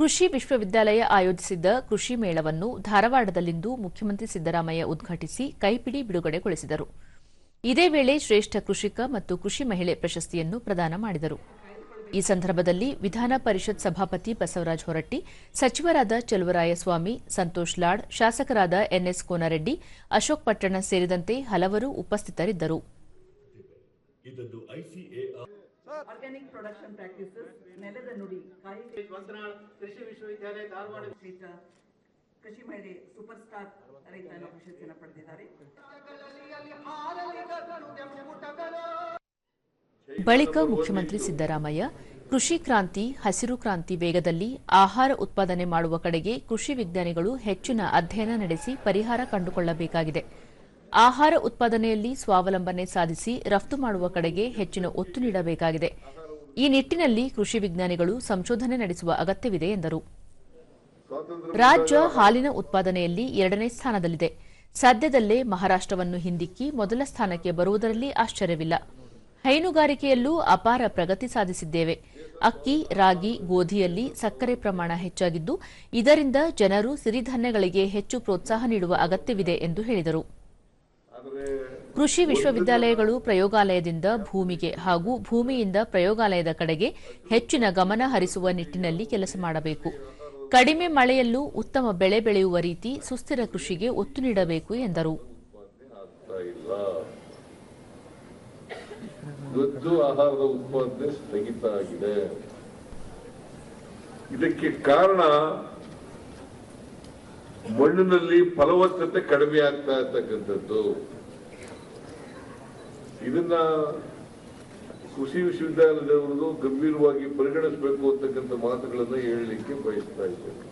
ಕೃಷಿ ವಿಶ್ವವಿದ್ಯಾಲಯ ಆಯೋಜಿಸಿದ್ದ ಕೃಷಿ ಮೇಳವನ್ನು ಧಾರವಾಡದಲ್ಲಿಂದು ಮುಖ್ಯಮಂತ್ರಿ ಸಿದ್ದರಾಮಯ್ಯ ಉದ್ಘಾಟಿಸಿ ಕೈಪಿಡಿ ಬಿಡುಗಡೆಗೊಳಿಸಿದರು. ಇದೇ ವೇಳೆ ಶ್ರೇಷ್ಠ ಕೃಷಿಕ ಮತ್ತು ಕೃಷಿ ಮಹಿಳೆ ಪ್ರಶಸ್ತಿಯನ್ನು ಪ್ರದಾನ ಮಾಡಿದರು. ಈ ಸಂದರ್ಭದಲ್ಲಿ ವಿಧಾನ ಪರಿಷತ್ ಸಭಾಪತಿ ಬಸವರಾಜ ಹೊರಟ್ಟಿ, ಸಚಿವರಾದ ಚಲುವರಾಯಸ್ವಾಮಿ, ಸಂತೋಷ್ ಲಾಡ್, ಶಾಸಕರಾದ ಎನ್ಎಸ್ ಕೋನರೆಡ್ಡಿ, ಅಶೋಕ್ ಪಟ್ಟಣ ಸೇರಿದಂತೆ ಹಲವರು ಉಪಸ್ಥಿತರಿದ್ದರು. ಆರ್ಗ್ಯಾನಿಕ್ ಪ್ರೊಡಕ್ಷನ್ ಪ್ರಾಕ್ಟೀಸಸ್ ನೆಲದ ನುಡಿ ಕಾಯಿ ವಂದನಾಳ್ ಕೃಷಿ ವಿಶ್ವವಿದ್ಯಾಲಯ ಧಾರವಾಡ. ಶ್ರೇಷ್ಠ ಕೃಷಿ ಮಹಿಳೆ ಸೂಪರ್ ಸ್ಟಾರ್ ರೈತ ಪ್ರಶಸ್ತಿಯನ್ನು ಪಡೆದಿದ್ದಾರೆ. ಬಳಿಕ ಮುಖ್ಯಮಂತ್ರಿ ಸಿದ್ದರಾಮಯ್ಯ ಕೃಷಿ ಕ್ರಾಂತಿ ಹಸಿರು ಕ್ರಾಂತಿ ವೇಗದಲ್ಲಿ ಆಹಾರ ಉತ್ಪಾದನೆ ಮಾಡುವ ಕಡೆಗೆ ಕೃಷಿ ವಿಜ್ಞಾನಿಗಳು ಹೆಚ್ಚಿನ ಅಧ್ಯಯನ ನಡೆಸಿ ಪರಿಹಾರ ಕಂಡುಕೊಳ್ಳಬೇಕಾಗಿದೆ. ಆಹಾರ ಉತ್ಪಾದನೆಯಲ್ಲಿ ಸ್ವಾವಲಂಬನೆ ಸಾಧಿಸಿ ರಫ್ತು ಮಾಡುವ ಕಡೆಗೆ ಹೆಚ್ಚಿನ ಒತ್ತು ನೀಡಬೇಕಾಗಿದೆ. ಈ ನಿಟ್ಟಿನಲ್ಲಿ ಕೃಷಿ ವಿಜ್ಞಾನಿಗಳು ಸಂಶೋಧನೆ ನಡೆಸುವ ಅಗತ್ಯವಿದೆ, ಎಂದರು. ರಾಜ್ಯ ಹಾಲಿನ ಉತ್ಪಾದನೆಯಲ್ಲಿ ಎರಡನೇ ಸ್ಥಾನದಲ್ಲಿದೆ. ಸದ್ಯದಲ್ಲೇ ಮಹಾರಾಷ್ಟವನ್ನು ಹಿಂದಿಕ್ಕಿ ಮೊದಲ ಸ್ಥಾನಕ್ಕೆ ಬರುವುದರಲ್ಲಿ ಆಶ್ಚರ್ಯವಿಲ್ಲ. ಹೈನುಗಾರಿಕೆಯಲ್ಲೂ ಅಪಾರ ಪ್ರಗತಿ ಸಾಧಿಸಿದ್ದೇವೆ. ಅಕ್ಕಿ, ರಾಗಿ, ಗೋಧಿಯಲ್ಲಿ ಸಕ್ಕರೆ ಪ್ರಮಾಣ ಹೆಚ್ಚಾಗಿದ್ದು, ಇದರಿಂದ ಜನರು ಸಿರಿಧಾನ್ಯಗಳಿಗೆ ಹೆಚ್ಚು ಪ್ರೋತ್ಸಾಹ ನೀಡುವ ಅಗತ್ಯವಿದೆ, ಎಂದು ಹೇಳಿದರು. ಕೃಷಿ ವಿಶ್ವವಿದ್ಯಾಲಯಗಳು ಪ್ರಯೋಗಾಲಯದಿಂದ ಭೂಮಿಗೆ ಹಾಗೂ ಭೂಮಿಯಿಂದ ಪ್ರಯೋಗಾಲಯದ ಕಡೆಗೆ ಹೆಚ್ಚಿನ ಗಮನ ಹರಿಸುವ ನಿಟ್ಟಿನಲ್ಲಿ ಕೆಲಸ ಮಾಡಬೇಕು. ಕಡಿಮೆ ಮಳೆಯಲ್ಲೂ ಉತ್ತಮ ಬೆಳೆ ಬೆಳೆಯುವ ರೀತಿ ಸುಸ್ಥಿರ ಕೃಷಿಗೆ ಒತ್ತು ನೀಡಬೇಕು ಎಂದರು. ಇದಕ್ಕೆ ಕಾರಣ ಮಣ್ಣಿನಲ್ಲಿ ಫಲವತ್ತತೆ ಕಡಿಮೆ ಆಗ್ತಾ ಇರ್ತಕ್ಕಂಥದ್ದು. ಇದನ್ನ ಕೃಷಿ ವಿಶ್ವವಿದ್ಯಾಲಯದವರು ಗಂಭೀರವಾಗಿ ಪರಿಗಣಿಸಬೇಕು ಅಂತಕ್ಕಂಥ ಮಾತುಗಳನ್ನು ಹೇಳಲಿಕ್ಕೆ ಬಯಸ್ತಾ ಇದ್ದೇನೆ.